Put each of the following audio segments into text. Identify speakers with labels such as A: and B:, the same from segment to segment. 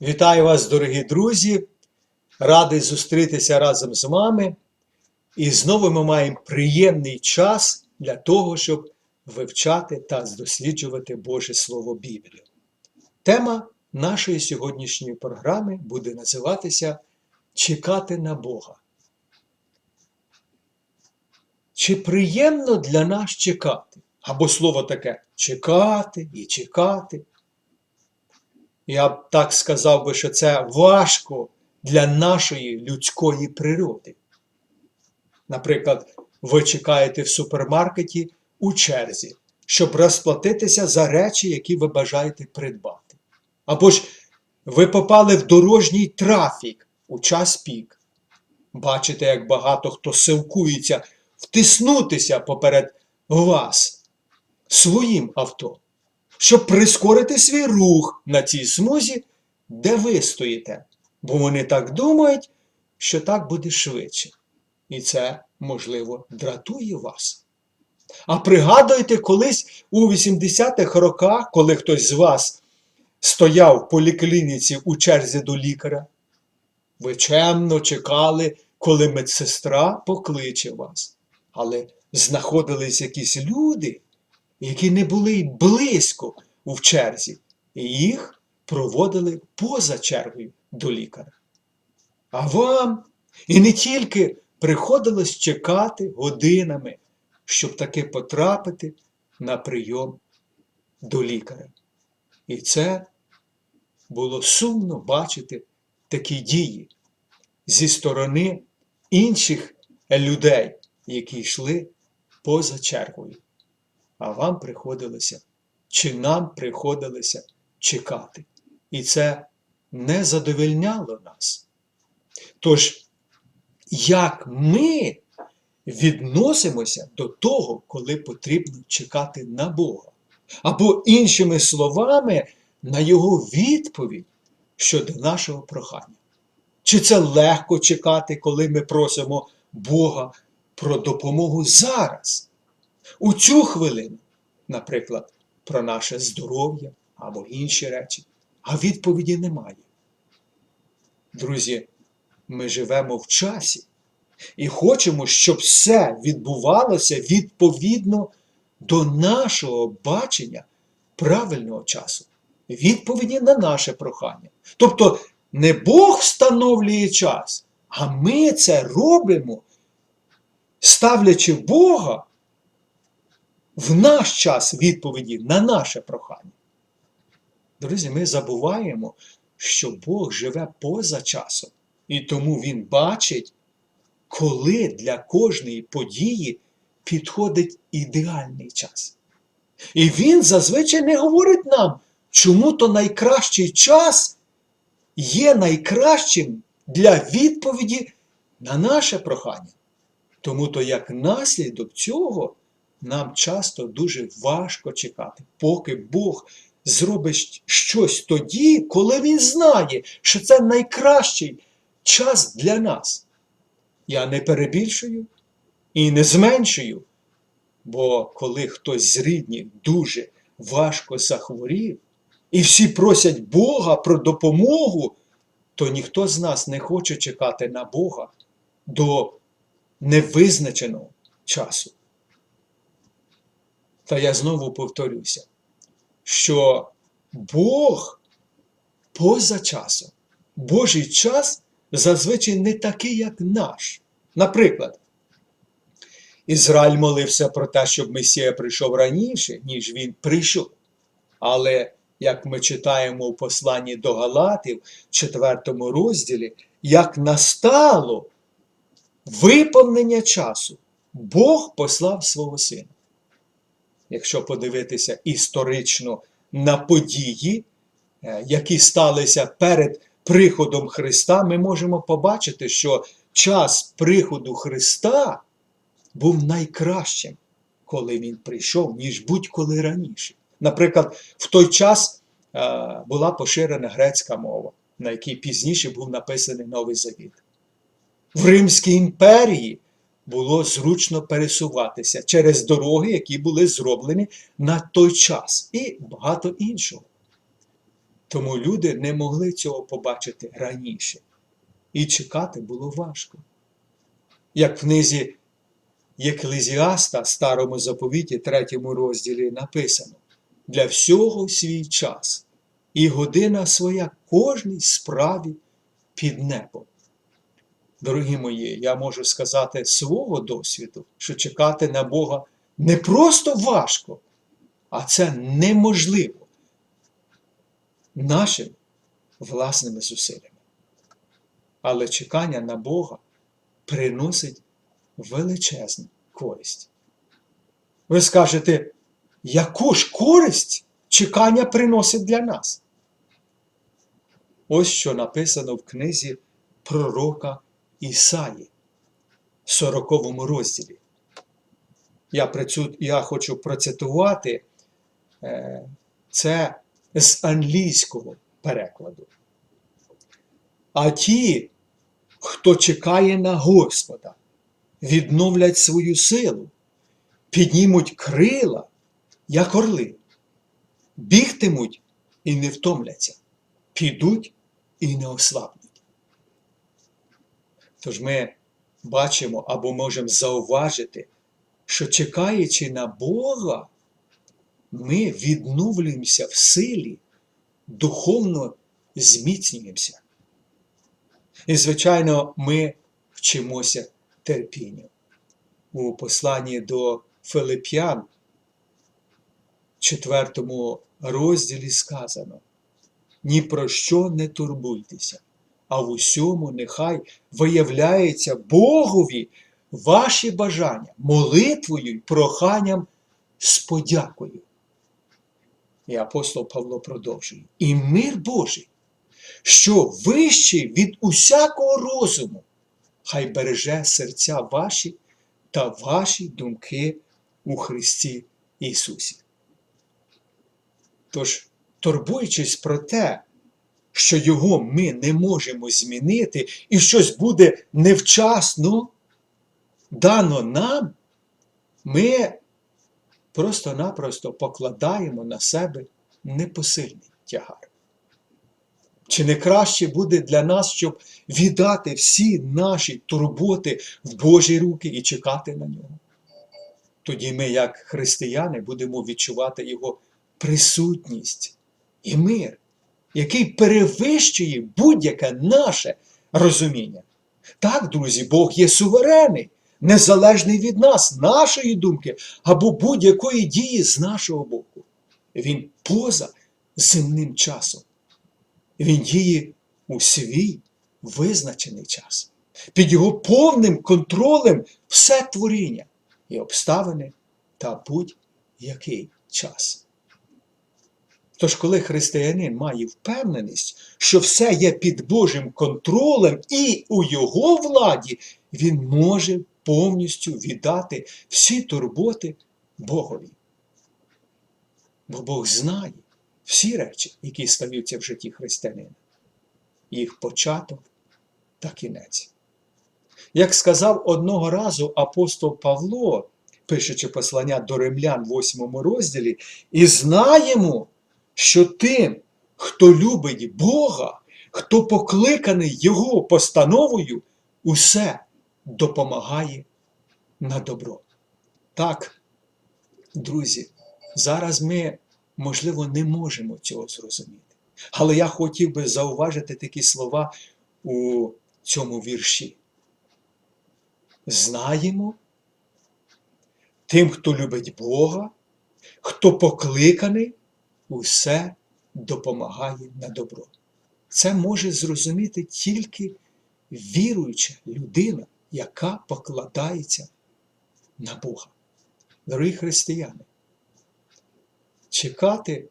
A: Вітаю вас, дорогі друзі! Радий зустрітися разом з вами. І знову ми маємо приємний час для того, щоб вивчати та досліджувати Боже Слово Біблію. Тема нашої сьогоднішньої програми буде називатися Чекати на Бога. Чи приємно для нас чекати? Або слово таке чекати і чекати. Я б так сказав би, що це важко для нашої людської природи. Наприклад, ви чекаєте в супермаркеті у черзі, щоб розплатитися за речі, які ви бажаєте придбати. Або ж ви попали в дорожній трафік у час пік. Бачите, як багато хто силкується втиснутися поперед вас своїм авто щоб прискорити свій рух на цій смузі, де ви стоїте. Бо вони так думають, що так буде швидше. І це, можливо, дратує вас. А пригадуйте, колись у 80-х роках, коли хтось з вас стояв в поліклініці у черзі до лікаря, ви чемно чекали, коли медсестра покличе вас. Але знаходились якісь люди, які не були й близько в черзі, і їх проводили поза чергою до лікаря. А вам і не тільки приходилось чекати годинами, щоб таки потрапити на прийом до лікаря. І це було сумно бачити такі дії зі сторони інших людей, які йшли поза чергою а вам приходилося, чи нам приходилося чекати. І це не задовольняло нас. Тож, як ми відносимося до того, коли потрібно чекати на Бога? Або, іншими словами, на Його відповідь щодо нашого прохання. Чи це легко чекати, коли ми просимо Бога про допомогу зараз? У цю хвилину, наприклад, про наше здоров'я або інші речі, а відповіді немає. Друзі, ми живемо в часі і хочемо, щоб все відбувалося відповідно до нашого бачення правильного часу, відповіді на наше прохання. Тобто не Бог встановлює час, а ми це робимо, ставлячи Бога в наш час відповіді на наше прохання. Друзі, ми забуваємо, що Бог живе поза часом, і тому Він бачить, коли для кожної події підходить ідеальний час. І Він зазвичай не говорить нам, чому то найкращий час є найкращим для відповіді на наше прохання. Тому то як наслідок цього нам часто дуже важко чекати, поки Бог зробить щось тоді, коли Він знає, що це найкращий час для нас. Я не перебільшую і не зменшую, бо коли хтось з рідних дуже важко захворів, і всі просять Бога про допомогу, то ніхто з нас не хоче чекати на Бога до невизначеного часу. Та я знову повторюся, що Бог поза часом, Божий час зазвичай не такий, як наш. Наприклад, Ізраїль молився про те, щоб Месія прийшов раніше, ніж він прийшов. Але, як ми читаємо у посланні до Галатів, 4 розділі, як настало виповнення часу, Бог послав свого сина якщо подивитися історично на події, е, які сталися перед приходом Христа, ми можемо побачити, що час приходу Христа був найкращим, коли Він прийшов, ніж будь-коли раніше. Наприклад, в той час е, була поширена грецька мова, на якій пізніше був написаний Новий Завіт. В Римській імперії було зручно пересуватися через дороги, які були зроблені на той час, і багато іншого. Тому люди не могли цього побачити раніше. І чекати було важко. Як в книзі Єклезіаста, старому заповіті, третьому розділі написано: для всього свій час і година своя кожній справі під небом. Дорогі мої, я можу сказати свого досвіду, що чекати на Бога не просто важко, а це неможливо нашими власними зусиллями. Але чекання на Бога приносить величезну користь. Ви скажете, яку ж користь чекання приносить для нас? Ось що написано в книзі пророка Ісаї, 40 розділі. Я, я хочу процитувати е, це з англійського перекладу. А ті, хто чекає на Господа, відновлять свою силу, піднімуть крила, як орли, бігтимуть і не втомляться, підуть і не ослабнуть. Тож ми бачимо або можемо зауважити, що чекаючи на Бога, ми відновлюємося в силі, духовно зміцнюємося. І, звичайно, ми вчимося терпінню. У посланні до Филип'ян, 4 розділі сказано: ні про що не турбуйтеся, а в усьому нехай виявляється Богові ваші бажання молитвою й проханням з подякою. І апостол Павло продовжує. І мир Божий, що вищий від усякого розуму, хай береже серця ваші та ваші думки у Христі Ісусі. Тож, турбуючись про те, що Його ми не можемо змінити, і щось буде невчасно дано нам, ми просто-напросто покладаємо на себе непосильний тягар. Чи не краще буде для нас, щоб віддати всі наші турботи в Божі руки і чекати на нього? Тоді ми, як християни, будемо відчувати Його присутність і мир, який перевищує будь-яке наше розуміння. Так, друзі, Бог є суверенний, незалежний від нас, нашої думки або будь-якої дії з нашого боку. Він поза земним часом. Він діє у свій визначений час. Під його повним контролем все творіння і обставини та будь-який час. Тож, коли християнин має впевненість, що все є під Божим контролем і у його владі, він може повністю віддати всі турботи Богові. Бо Бог знає всі речі, які стаються в житті християнина, їх початок та кінець. Як сказав одного разу апостол Павло, пишучи послання до римлян в 8 розділі, і знаємо, що тим, хто любить Бога, хто покликаний Його постановою, усе допомагає на добро. Так, друзі, зараз ми, можливо, не можемо цього зрозуміти. Але я хотів би зауважити такі слова у цьому вірші. Знаємо тим, хто любить Бога, хто покликаний, усе допомагає на добро. Це може зрозуміти тільки віруюча людина, яка покладається на Бога. Дорогі християни, чекати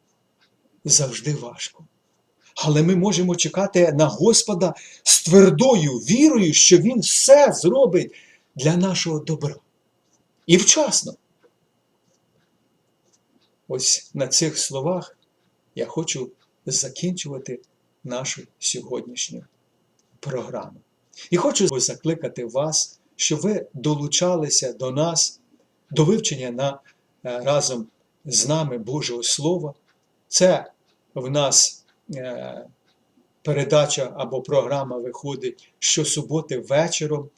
A: завжди важко. Але ми можемо чекати на Господа з твердою вірою, що Він все зробить для нашого добра. І вчасно. Ось на цих словах я хочу закінчувати нашу сьогоднішню програму. І хочу закликати вас, щоб ви долучалися до нас, до вивчення на, е, разом з нами Божого Слова. Це в нас е, передача або програма виходить щосуботи вечором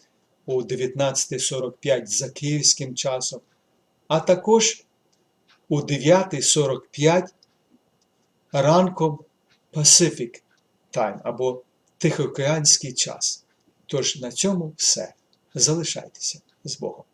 A: о 19.45 за київським часом, а також о 9.45 ранком Pacific Time або Тихоокеанський час. Тож на цьому все. Залишайтеся з Богом.